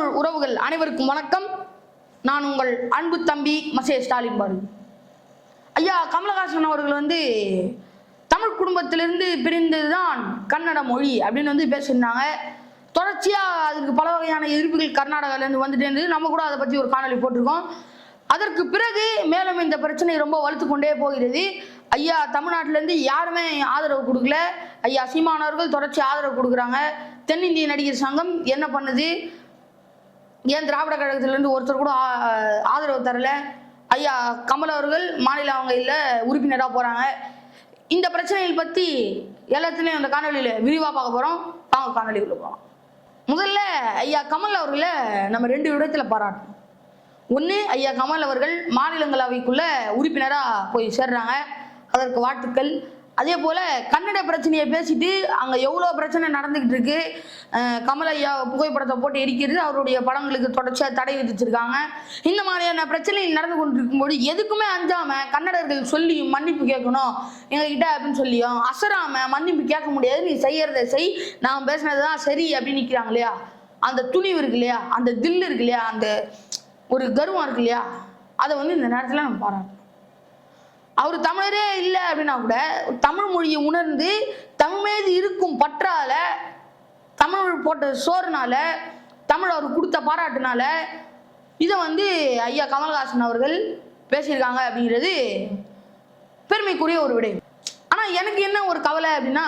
தமிழ் உறவுகள் அனைவருக்கும் வணக்கம். நான் உங்கள் அன்பு தம்பி மசே ஸ்டாலின் பாரு ஐயா கமலஹாசன் அவர்கள் வந்து தமிழ் குடும்பத்திலிருந்து பிரிந்ததுதான் கன்னட மொழி அப்படின்னு வந்து பேசியிருந்தாங்க. தொடர்ச்சியாக அதுக்கு பல வகையான எதிர்ப்புகள் கர்நாடகாவிலேருந்து வந்துட்டே இருந்தது. நம்ம கூட அதை பற்றி ஒரு காணொளி போட்டிருக்கோம். அதற்கு பிறகு மேலும் இந்த பிரச்சனை ரொம்ப வலுத்து கொண்டே போகிறது. ஐயா தமிழ்நாட்டிலேருந்து யாருமே ஆதரவு கொடுக்கல. ஐயா சீமானவர்கள் தொடர்ச்சி ஆதரவு கொடுக்குறாங்க. தென்னிந்திய நடிகர் சங்கம் என்ன பண்ணுது? ஏன் திராவிட கழகத்திலிருந்து ஒருத்தர் கூட ஆதரவு தரல? ஐயா கமல் அவர்கள் மாநில வங்கையில் உறுப்பினராக போகிறாங்க இந்த பிரச்சனைகள் பற்றி எல்லாத்துலேயும் அந்த காணொலியில் விரிவாக பார்க்க போகிறோம் வாங்க காணொலிக்குள்ள போகலாம் முதல்ல ஐயா கமல் அவர்களை நம்ம ரெண்டு விடத்தில் பாராட்டணும். ஒன்று ஐயா கமல் அவர்கள் மாநிலங்களவைக்குள்ள உறுப்பினராக போய் சேர்றாங்க. அதற்கு வாழ்த்துக்கள். அதே போல் கன்னட பிரச்சனையை பேசிட்டு அங்கே எவ்வளோ பிரச்சனை நடந்துக்கிட்டு இருக்கு கமல் ஐயா புகைப்படத்தை போட்டு எரிக்கிறது அவருடைய படங்களுக்கு தொடர்ச்சியாக தடை விதிச்சிருக்காங்க. இந்த மாதிரியான பிரச்சனை நடந்து கொண்டிருக்கும்போது எதுக்குமே அஞ்சாமல் கன்னடர்கள் சொல்லி மன்னிப்பு கேட்கணும் எங்ககிட்ட அப்படின்னு சொல்லியும் அசராம மன்னிப்பு கேட்க முடியாது நீ செய்யறதை செய் நான் பேசுனது தான் சரி அப்படின்னு நிற்கிறாங்க இல்லையா? அந்த துணிவு இருக்கு இல்லையா? அந்த தில் இருக்கு இல்லையா? அந்த ஒரு கர்வம் இருக்கு இல்லையா? அதை வந்து இந்த நேரத்தில் நம்ம பாராட்டணும். அவர் தமிழரே இல்லை அப்படின்னா கூட தமிழ் மொழியை உணர்ந்து தமிழ் மீது இருக்கும் பற்றால தமிழ் போட்ட சோறுனால தமிழ் அவர் கொடுத்த பாராட்டுனால இதை வந்து ஐயா கமல்ஹாசன் அவர்கள் பேசியிருக்காங்க அப்படிங்கிறது பெருமைக்குரிய ஒரு விடை. ஆனால் எனக்கு என்ன ஒரு கவலை அப்படின்னா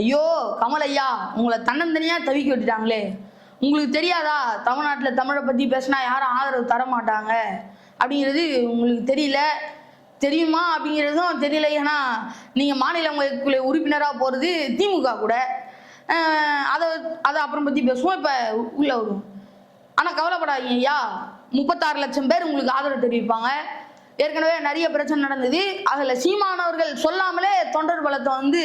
ஐயோ கமல் ஐயா உங்களை தன்னந்தனியாக தவிக்க விட்டுட்டாங்களே. உங்களுக்கு தெரியாதா தமிழ்நாட்டில் தமிழை பற்றி பேசினா யாரும் ஆதரவு தர மாட்டாங்க அப்படிங்கிறது உங்களுக்கு தெரியல. தெரியுமா அப்படிங்கிறதும் தெரியல. ஏன்னா நீங்கள் மாநிலங்களுக்குள்ள உறுப்பினராக போகிறது திமுக கூட. அதை அதை அப்புறம் பற்றி பேசுவோம். இப்போ உள்ளே வரும் ஆனால் கவலைப்படாதீங்க ஐயா முப்பத்தாறு லட்சம் பேர் உங்களுக்கு ஆதரவு தெரிவிப்பாங்க. ஏற்கனவே நிறைய பிரச்சனை நடந்தது. அதில் சீமானவர்கள் சொல்லாமலே தொண்டர் பலத்தை வந்து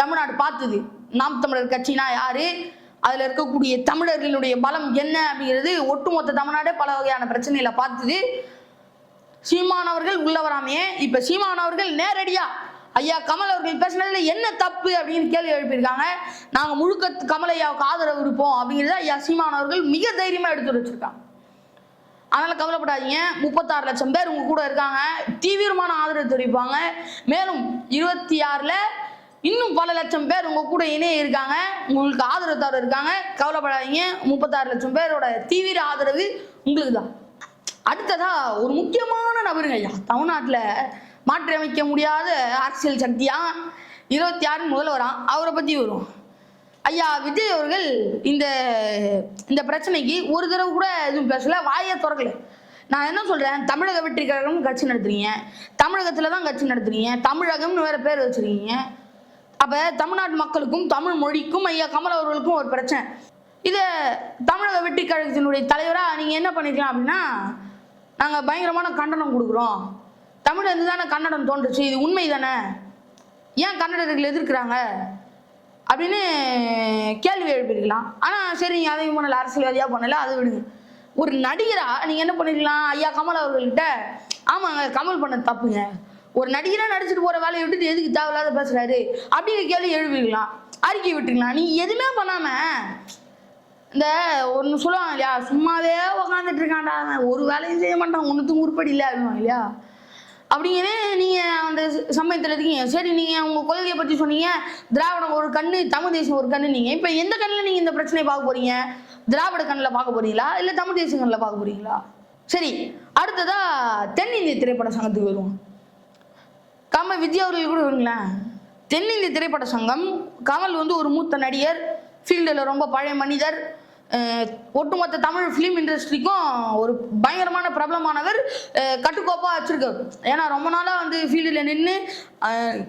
தமிழ்நாடு பார்த்தது. நாம் தமிழர் கட்சினா யாரு? அதில் இருக்கக்கூடிய தமிழர்களுடைய பலம் என்ன அப்படிங்கிறது ஒட்டுமொத்த தமிழ்நாடே பல வகையான பிரச்சனைகளை பார்த்தது. சீமானவர்கள் உள்ள வராமையே இப்ப சீமானவர்கள் நேரடியா ஐயா கமல் அவர்கள் பேசினதுல என்ன தப்பு அப்படின்னு கேள்வி எழுப்பியிருக்காங்க. நாங்க முழுக்க கமல் ஐயாவுக்கு ஆதரவு இருப்போம் அப்படிங்கிறத ஐயா சீமானவர்கள் மிக தைரியமா எடுத்து வச்சிருக்காங்க. அதனால கவலைப்படாதீங்க. முப்பத்தாறு லட்சம் பேர் உங்க கூட இருக்காங்க. தீவிரமான ஆதரவு தெரிவிப்பாங்க. மேலும் இருபத்தி ஆறுல இன்னும் பல லட்சம் பேர் உங்க கூட இணைய இருக்காங்க. உங்களுக்கு ஆதரவு தர இருக்காங்க. கவலைப்படாதீங்க. முப்பத்தாறு லட்சம் பேரோட தீவிர ஆதரவு உங்களுக்கு தான் அடுத்ததா ஒரு முக்கியமான நபருங்க ஐயா தமிழ்நாட்டில் மாற்றியமைக்க முடியாத அரசியல் சக்தியா? இருபத்தி ஆறு முதல்வராம் அவரை பற்றி வரும். ஐயா விஜய் அவர்கள் இந்த இந்த பிரச்சனைக்கு ஒரு தடவை கூட எதுவும் பேசல. வாயை திறக்கல. நான் என்ன சொல்றேன்? தமிழக வெற்றி கழகம் கட்சி நடத்துறீங்க. தமிழகத்துல தான் கட்சி நடத்துறீங்க. தமிழகம்னு வேற பேர் வச்சிருக்கீங்க. அப்ப தமிழ்நாட்டு மக்களுக்கும் தமிழ் மொழிக்கும் ஐயா கமல் அவர்களுக்கும் ஒரு பிரச்சனை. இதை தமிழக வெற்றி கழகத்தினுடைய தலைவரா நீங்க என்ன பண்ணிக்கலாம் அப்படின்னா நாங்கள் பயங்கரமான கண்டனம் கொடுக்குறோம். தமிழ்லேருந்து தானே கன்னடம் தோன்றுச்சு இது உண்மை தானே? ஏன் கன்னடர்கள் எதிர்க்கிறாங்க? அப்படின்னு கேள்வி எழுப்பிருக்கலாம் ஆனால் சரி நீங்கள் அதையும் பண்ணல அரசியல்வாதியாக பண்ணல அதை விடுங்க. ஒரு நடிகராக நீங்கள் என்ன பண்ணிருக்கலாம்? ஐயா கமல் அவர்கள்கிட்ட ஆமாங்க கமல் பண்ண தப்புங்க. ஒரு நடிகராக நடிச்சுட்டு போகிற வேலையை விட்டுட்டு எதுக்கு தேவையில்லாத பேசுகிறாரு அப்படிங்கிற கேள்வி எழுப்பிருக்கலாம் அறிக்கை விட்டுருக்கலாம். நீ எதுவுமே பண்ணாமல் இந்த ஒன்று சொல்லுவாங்க இல்லையா? சும்மாவே உக்காந்துட்டு இருக்காண்டா ஒரு வேலையும் செய்ய மாட்டான். ஒன்றுத்துக்கும் உருப்படி இல்லை அப்படிவாங்க இல்லையா? அப்படிங்கன்னு நீங்கள் அந்த சமயத்தில் இருக்கீங்க. சரி நீங்கள் உங்கள் கொள்கையை பற்றி சொன்னீங்க. திராவிடம் ஒரு கண்ணு தமிழ் தேசம் ஒரு கண்ணு நீங்கள் இப்போ எந்த கண்ணில் நீங்கள் இந்த பிரச்சனையை பார்க்க போறீங்க? திராவிட கண்ணில் பார்க்க போறீங்களா? இல்லை தமிழ் தேச கண்ணில் பார்க்க போறீங்களா? சரி அடுத்ததா தென்னிந்திய திரைப்பட சங்கத்துக்கு வருவோம். கமல் விஜய் அவர்கள் கூட வருங்களேன். தென்னிந்திய திரைப்பட சங்கம் கமல் வந்து ஒரு மூத்த நடிகர். ஃபீல்டில் ரொம்ப பழைய மனிதர். ஒட்டுமொத்த தமிழ் ஃபிலிம் இண்டஸ்ட்ரிக்கும் ஒரு பயங்கரமான பிரபலமானவர் கட்டுக்கோப்பாக வச்சுருக்கார். ஏன்னா ரொம்ப நாளாக வந்து ஃபீல்டில் நின்று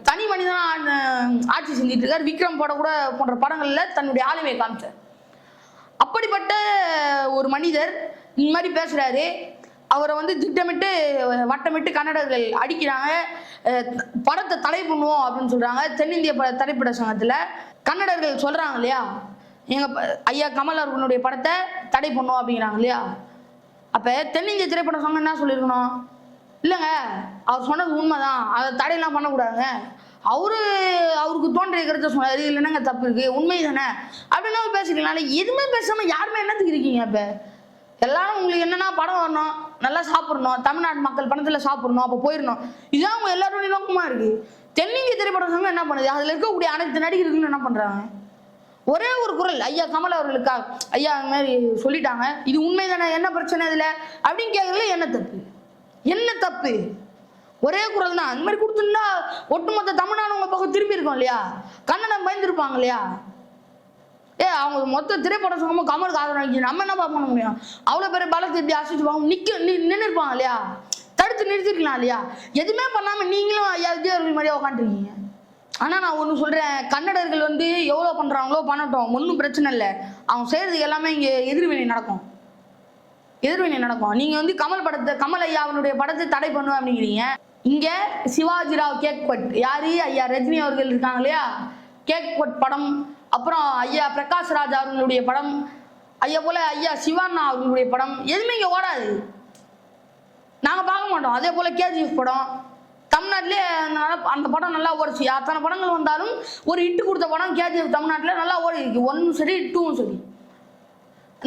தனி மனிதனாக ஆட்சி செஞ்சுட்டு இருக்கார். விக்ரம் படம் கூட போன்ற படங்களில் தன்னுடைய ஆளுமையை காமிச்சார். அப்படிப்பட்ட ஒரு மனிதர் இந்த மாதிரி பேசுகிறாரு அவரை வந்து திட்டமிட்டு வட்டமிட்டு கன்னடர்கள் அடிக்கிறாங்க. படத்தை தடை பண்ணுவோம் அப்படின்னு சொல்கிறாங்க தென்னிந்திய பட திரைப்பட சங்கத்தில் கன்னடர்கள் சொல்கிறாங்க இல்லையா? எங்கள் ப- ஐயா கமல் அவர்களுடைய படத்தை தடை பண்ணுவோம் அப்படிங்கிறாங்க இல்லையா? அப்போ தென்னிந்திய திரைப்பட சங்கம் என்ன சொல்லியிருக்கணும்? இல்லைங்க அவர் சொன்னது உண்மைதான். அதை தடையெல்லாம் பண்ணக்கூடாதுங்க. அவரு அவருக்கு தோன்றிய கருத்தை சொன்னாரு இல்லைன்னாங்க தப்பு இருக்கு? உண்மை தானே அப்படின்னு பேசிக்கலாம். எதுவுமே பேசாமல் யாருமே என்னத்துக்கு இருக்கீங்க இப்போ எல்லாரும் உங்களுக்கு என்னென்னா படம் வரணும் நல்லா சாப்பிடணும் தமிழ்நாட்டு மக்கள் பணத்தில் சாப்பிடணும் அப்போ போயிடணும். இதுதான் அவங்க எல்லாருடைய நோக்கமாக இருக்குது தென்னிந்திய திரைப்பட சங்கம் என்ன பண்ணுது? அதில் இருக்கக்கூடிய அனைத்து நடிகர்களும் என்ன பண்ணுறாங்க ஒரே ஒரு குரல். ஐயா கமல் அவர்களுக்கா? ஐயா அந்த மாதிரி சொல்லிட்டாங்க. இது உண்மைதானே? என்ன பிரச்சனை இதில்? அப்படின்னு கேட்கறதுல என்ன தப்பு? என்ன தப்பு? ஒரே குரல் தான். அந்த மாதிரி கொடுத்துருந்தா ஒட்டுமொத்த தமிழ்நாடு உங்க பக்கம் திரும்பி இருக்கோம் இல்லையா? கண்ணனை பயந்துருப்பாங்க இல்லையா? ஏ அவங்க மொத்த திரைப்படம் சொல்லும்போது கமலுக்கு ஆதரவு நம்ம என்ன பண்ண முடியும்? அவ்வளோ பேர் பலத்தை இப்படி அசைச்சு பாங்க நிற்க நின்று இருப்பாங்க இல்லையா? தடுத்து நிறுத்திருக்கலாம் இல்லையா? எதுவுமே பண்ணாமல் நீங்களும் ஐயா விஜய் அவர்கள் மாதிரியே உட்காந்துருக்கீங்க? ஆனால் நான் ஒன்று சொல்கிறேன் கன்னடர்கள் வந்து எவ்வளோ பண்ணுறாங்களோ பண்ணட்டும். ஒன்றும் பிரச்சனை இல்லை. அவங்க செய்கிறது எல்லாமே இங்கே எதிர்வினை நடக்கும். எதிர்வினை நடக்கும். நீங்கள் வந்து கமல் படத்தை கமல் ஐயா அவனுடைய படத்தை தடை பண்ணுவேன் அப்படிங்கிறீங்க. இங்கே சிவாஜி ராவ் கொட். யாரு? ஐயா ரஜினி அவர்கள் இருக்காங்க இல்லையா? கேக் கொட் படம். அப்புறம் ஐயா பிரகாஷ் ராஜ் அவர்களுடைய படம். ஐயா போல ஐயா சிவாண்ணா அவர்களுடைய படம். எதுவுமே இங்கே ஓடாது. நாங்கள் பார்க்க மாட்டோம். அதே போல் கேஜிஎஃப் படம். தமிழ்நாட்டிலே அந்த படம் நல்லா ஓடிச்சு. அத்தனை படங்கள் வந்தாலும் ஒரு இட்டு கொடுத்த படம் கேஜிஎஃப் தமிழ்நாட்டில் நல்லா ஓடி இருக்கு ஒன்றும் சரி டூவும் சரி.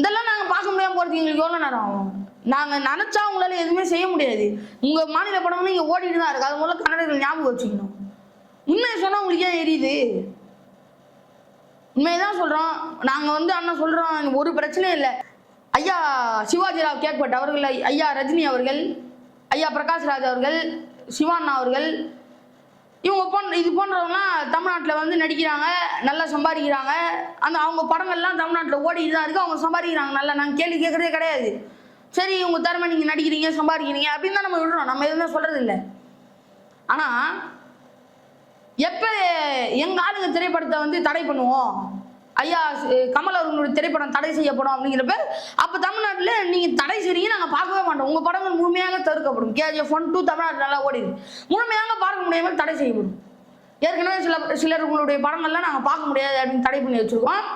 இதெல்லாம் நாங்கள் பார்க்க முடியாமல் போகிறதுக்கு எங்களுக்கு எவ்வளோ நேரம் ஆகும்? நாங்கள் நினச்சா உங்களால் எதுவுமே செய்ய முடியாது. உங்கள் மாநில படம் இங்கே ஓடிட்டு தான் இருக்குது அது முதல்ல கன்னடர்கள் ஞாபகம் வச்சுக்கணும். உண்மையை சொன்னால் உங்களுக்கு ஏன் எரியுது. உண்மையை தான் சொல்கிறோம் நாங்கள் வந்து அண்ணன் சொல்கிறோம் ஒரு பிரச்சனையும் இல்லை. ஐயா சிவாஜி ராவ் கேக்பட் அவர்கள் ஐயா ரஜினி அவர்கள் ஐயா பிரகாஷ்ராஜ் அவர்கள் சிவாண்ணா அவர்கள் இவங்க போன்ற இது போன்றவங்களாம் தமிழ்நாட்டில் வந்து நடிக்கிறாங்க நல்லா சம்பாதிக்கிறாங்க. அந்த அவங்க படங்கள்லாம் தமிழ்நாட்டில் ஓடிட்டு தான் இருக்குது அவங்க சம்பாதிக்கிறாங்க. நல்லா நாங்கள் கேள்வி கேட்குறதே கிடையாது. சரி இவங்க திறமை நீங்கள் நடிக்கிறீங்க சம்பாதிக்கிறீங்க அப்படின்னு தான் நம்ம விடுறோம். நம்ம எதுவுமே சொல்கிறது இல்லை. ஆனால் எப்போ எங்கள் ஆளுங்க திரைப்படத்தை வந்து தடை பண்ணுவோம்? ஐயா கமல் அவர்களுடைய திரைப்படம் தடை செய்யப்படும் அப்படிங்கிறப்ப அப்போ தமிழ்நாட்டில் நீங்கள் தடை செய்றீங்க நாங்கள் பார்க்கவே மாட்டோம். உங்கள் படங்கள் முழுமையாக தடுக்கப்படும். கேஜிஎஃப் ஒன் டூ தமிழ்நாட்டில் நல்லா ஓடிது முழுமையாக பார்க்க முடியாமல் தடை செய்யப்படும். ஏற்கனவே சில சிலர் உங்களுடைய படங்கள்லாம் நாங்கள் பார்க்க முடியாது அப்படின்னு தடை பண்ணி வச்சுருக்கோம்.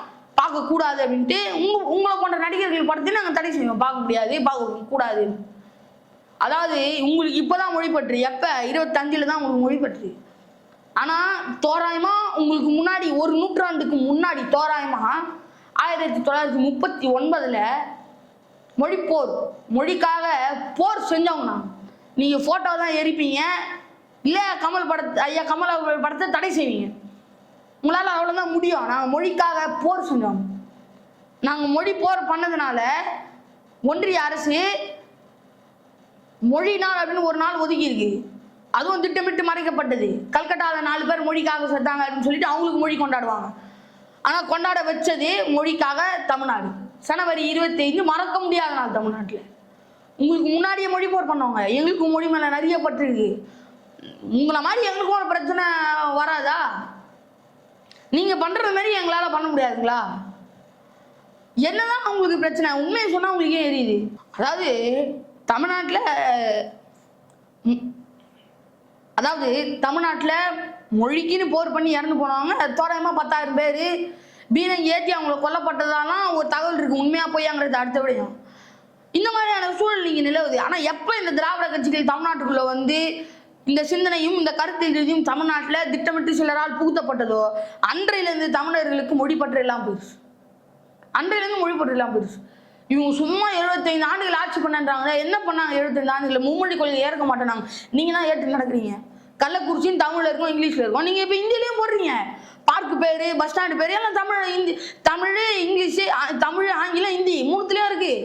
பார்க்கக்கூடாது அப்படின்ட்டு உங்க உங்களை போன்ற நடிகர்கள் படத்தையும் நாங்கள் தடை செய்வோம். பார்க்க முடியாது பார்க்க கூடாது அதாவது உங்களுக்கு இப்போதான் மொழிபற்று எப்போ? இருபத்தஞ்சில் தான் உங்களுக்கு மொழிப்பற்று ஆனால் தோராயமாக உங்களுக்கு முன்னாடி ஒரு நூற்றாண்டுக்கு முன்னாடி தோராயமாக ஆயிரத்தி தொள்ளாயிரத்தி முப்பத்தி ஒன்பதில் மொழிப்போர் மொழிக்காக போர் செஞ்சவங்கண்ணா. நீங்கள் ஃபோட்டோ தான் எரிப்பீங்க. இல்லை கமல் படத்தை ஐயா கமல் அவர்கள் படத்தை தடை செய்வீங்க. உங்களால் அவ்வளோதான் முடியும். நாங்கள் மொழிக்காக போர் செஞ்சோம். நாங்கள் மொழி போர் பண்ணதுனால ஒன்றிய அரசு மொழி நாள் அப்படின்னு ஒரு நாள் ஒதுக்கி இருக்கு அதுவும் திட்டமிட்டு மறைக்கப்பட்டது. கல்கட்டாவில் நாலு பேர் மொழிக்காக செத்தாங்க அப்படின்னு சொல்லிட்டு அவங்களுக்கு மொழி கொண்டாடுவாங்க. ஆனால் கொண்டாட வச்சது மொழிக்காக தமிழ்நாடு. ஜனவரி இருபத்தைந்து மறக்க முடியாத நாள் தமிழ்நாட்டில். உங்களுக்கு முன்னாடியே மொழி போர் பண்ணவங்க. எங்களுக்கு மொழி மேலே நிறைய பட்டிருக்கு உங்களை மாதிரி எங்களுக்கும் ஒரு பிரச்சனை வராதா? நீங்கள் பண்ணுறது மாதிரி எங்களால் பண்ண முடியாதுங்களா? என்னதான் உங்களுக்கு பிரச்சனை? உண்மையை சொன்னா உங்களுக்கே எரியுது. அதாவது தமிழ்நாட்டில் ம், அதாவது தமிழ்நாட்டில் மொழிக்குன்னு போர் பண்ணி இறந்து போனவங்க தோராயமாக பத்தாயிரம் பேர். பீரங்கி ஏற்றி அவங்கள கொல்லப்பட்டதாலாம் ஒரு தகவல் இருக்கு. உண்மையாக பொய்யாங்கிறது அடுத்த விடயம். இந்த மாதிரியான சூழல் நீங்கள் நிலவுது. ஆனால் எப்போ இந்த திராவிட கட்சிகள் தமிழ்நாட்டுக்குள்ளே வந்து இந்த சிந்தனையும் இந்த கருத்து ரீதியும் தமிழ்நாட்டில் திட்டமிட்டு சிலரால் புகுத்தப்பட்டதோ அன்றையிலேருந்து தமிழர்களுக்கு மொழிப்பற்று எல்லாம் போயிடுச்சு அன்றையிலேருந்து மொழிப்பற்று எல்லாம் போயிடுச்சு இவங்க சும்மா எழுபத்தைந்து ஆண்டுகள் ஆட்சி பண்ணன்றாங்க என்ன பண்ணாங்க எழுபத்தைந்து ஆண்டுகள் மும்மொழி கொள்கை ஏற்க மாட்டேனாங்க. நீங்கள் தான் ஏற்று நடக்கிறீங்க. கள்ளக்குறிச்சின்னு தமிழில் இருக்கும் இங்கிலீஷில் இருக்கும். நீங்கள் இப்போ ஹிந்திலையும் போடுறீங்க. பார்க்கு பேர் பஸ் ஸ்டாண்டு பேர் எல்லாம் தமிழ் ஹிந்தி தமிழ் இங்கிலீஷு தமிழ் ஆங்கிலம் ஹிந்தி மூணுத்துலேயும் இருக்குது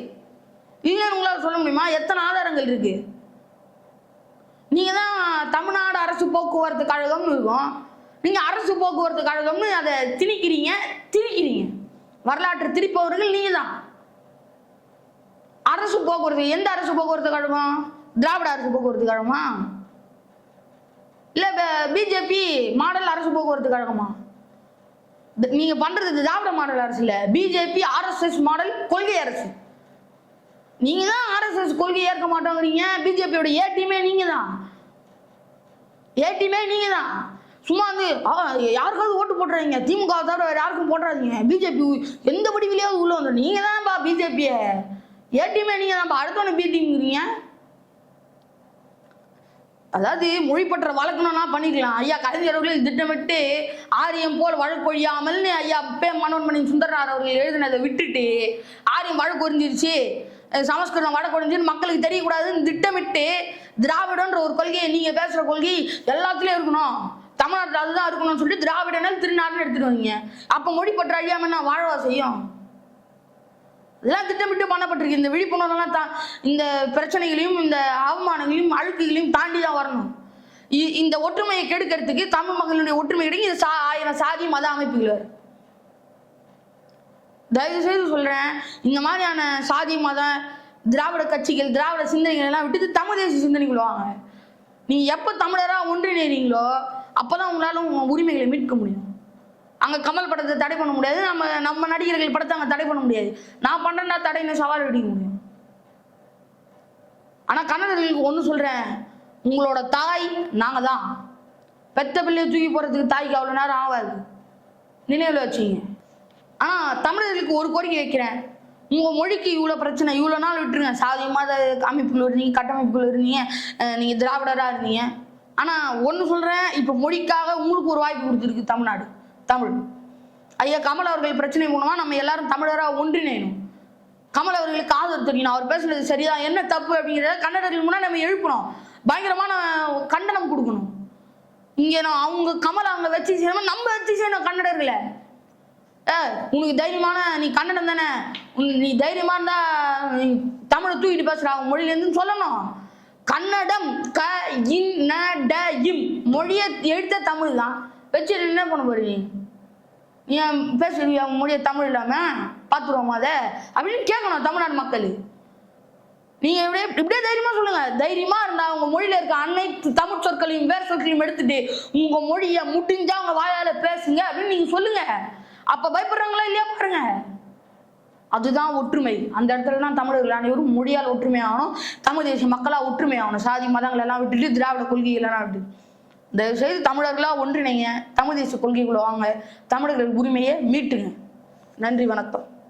இல்லைன்னு உங்களால் சொல்ல முடியுமா? எத்தனை ஆதாரங்கள் இருக்குது நீங்கள் தான் தமிழ்நாடு அரசு போக்குவரத்து கழகம்னு இருக்கும். நீங்கள் அரசு போக்குவரத்து கழகம்னு அதை திணிக்கிறீங்க திணிக்கிறீங்க. வரலாற்று திரிப்பவர்கள் நீங்கள் தான் அரசு போக்குவரத்து எந்த அரசு போக்குவரத்து கழகம்? திராவிட அரசு போக்குவரத்து கழகமா? இல்லை பிஜேபி மாடல் அரசு போக்குவரத்து கழகமா நீங்க பண்றது திராவிட மாடல் அரசு இல்ல பிஜேபி ஆர்எஸ்எஸ் மாடல் கொள்கை அரசு. நீங்க தான் ஆர்எஸ்எஸ் கொள்கை ஏற்க மாட்டோங்கிறீங்க. பிஜேபியோட ஏடிமே நீங்க தான் ஏடிமே நீங்க தான் சும்மா வந்து யாருக்காவது ஓட்டு போட்டுறாதீங்க. திமுக தவிர வேற யாருக்கும் போட்டுறாதீங்க. பிஜேபி எந்த வடிவிலையாவது உள்ள வந்துடும் நீங்க தான்ப்பா பிஜேபியை ஏடிமே நீங்க தான்ப்பா அடுத்தவனை பிடிங்கிறீங்க அதாவது மொழிப்பற்ற வழக்கணும்னா பண்ணிக்கலாம். ஐயா கலைஞர் அவர்கள் திட்டமிட்டு ஆரியம் போல் வழக்கொழியாமல்னு ஐயா பே மனோன்மணி சுந்தரனார் அவர்கள் எழுதினதை விட்டுட்டு ஆரியம் வழக்கொழிஞ்சிருச்சு அஹ் சமஸ்கிருதம் வழக்கொழிஞ்சுன்னு மக்களுக்கு தெரியக்கூடாதுன்னு திட்டமிட்டு திராவிடன்ற ஒரு கொள்கையை நீங்க பேசுற கொள்கை எல்லாத்துலயும் இருக்கணும். தமிழ்நாட்டில் அதுதான் இருக்கணும்னு சொல்லிட்டு திராவிடனால் திருநாடுன்னு எடுத்துட்டு வந்தீங்க. அப்போ மொழிப்பற்ற அழியாம நான் வாழவா செய்யும்? இதெல்லாம் திட்டமிட்டு பண்ணப்பட்டிருக்கு. இந்த விழிப்புணர்வுலாம் தா இந்த பிரச்சனைகளையும் இந்த அவமானங்களையும் அழுக்குகளையும் தாண்டி தான் வரணும். இ- இந்த ஒற்றுமையை கெடுக்கிறதுக்கு தமிழ் மக்களுடைய ஒற்றுமை கிடைக்கும் இது சா ஆயிரம் சாதி மத அமைப்புகள் வரும் தயவு செய்து சொல்கிறேன் இந்த மாதிரியான சாதி மத திராவிட கட்சிகள் திராவிட சிந்தனைகள் எல்லாம் விட்டுட்டு தமிழ் தேசிய சிந்தனைகள் வாங்க. நீங்கள் எப்போ தமிழராக ஒன்றிணைறீங்களோ அப்பதான் உங்களால் உங்கள் உரிமைகளை மீட்க முடியும். அங்க கமல் படத்தை தடை பண்ண முடியாது. நம்ம நம்ம நடிகர்கள் படத்தை அங்க தடை பண்ண முடியாது. நான் பண்றேன்னா தடைன்னு சவால் விடிக்க முடியும். ஆனா கன்னடர்களுக்கு ஒன்று சொல்றேன். உங்களோட தாய் நாங்க தான் பெத்த பிள்ளையை தூக்கி போறதுக்கு தாய்க்கு அவ்வளவு நேரம் ஆகாது. நினைவில் வச்சுங்க. ஆனா தமிழர்களுக்கு ஒரு கோரிக்கை வைக்கிறேன். உங்க மொழிக்கு இவ்வளவு பிரச்சனை இவ்வளவு நாள் விட்டுருங்க. சாதி மாத அமைப்புகள் இருந்தீங்க கட்டமைப்புகள் இருந்தீங்க நீங்கள் நீங்க திராவிடரா இருந்தீங்க. ஆனா ஒண்ணு சொல்றேன் இப்ப மொழிக்காக உங்களுக்கு ஒரு வாய்ப்பு கொடுத்துருக்கு தமிழ்நாடு. தமிழ். ஐயா கமல் அவர்கள் பிரச்சனை மூலமா நம்ம எல்லாரும் தமிழராக ஒன்றிணையணும் கமல் அவர்களுக்கு ஆதரவு தெரியணும் அவர் பேசுனது சரிதான் என்ன தப்பு அப்படிங்கிறத கன்னடர்கள் முன்னாடி நம்ம எழுப்பணும் பயங்கரமான கண்டனம் கொடுக்கணும். இங்கே நான் அவங்க கமல் அவங்க வச்சு செய்யணும் நம்ம வச்சு செய்யணும் கன்னடர்களை. ஏ உனக்கு தைரியமான நீ கன்னடம் தானே. உன் நீ தைரியமா இருந்தா நீ தமிழை தூக்கிட்டு பேசுற அவங்க மொழியிலேருந்து சொல்லணும். கன்னடம் க இன் ந ட இம். மொழியை எழுத்த தமிழ் தான் வச்சு என்ன பண்ண போறீங்க நீ ஏன் அவங்க மொழியை தமிழ் இல்லாம? பார்த்துருவோமா அதை? அப்படின்னு கேட்கணும் தமிழ்நாடு மக்கள். நீங்க இப்படியே இப்படியே தைரியமா சொல்லுங்க. தைரியமா இருந்தா உங்க மொழியில இருக்க அனைத்து தமிழ் சொற்களையும் வேற சொற்களையும் எடுத்துட்டு உங்க மொழிய முடிஞ்சா உங்க வாயால பேசுங்க அப்படின்னு நீங்க சொல்லுங்க. அப்ப பயப்படுறாங்களா இல்லையா பாருங்க. அதுதான் ஒற்றுமை. அந்த இடத்துல தான் தமிழர்கள் அனைவரும் மொழியால் ஒற்றுமை ஆகணும் தமிழ் தேசிய மக்களா ஒற்றுமையாகணும். சாதி மதங்கள் எல்லாம் விட்டுட்டு திராவிட கொள்கைகள் எல்லாம் விட்டு தயவு செய்து தமிழர்களாக ஒன்றிணைங்க. தமிழ் தேசிய கொள்கைக்குள்ள வாங்க. தமிழர்கள் உரிமையை மீட்டுங்க. நன்றி வணக்கம்.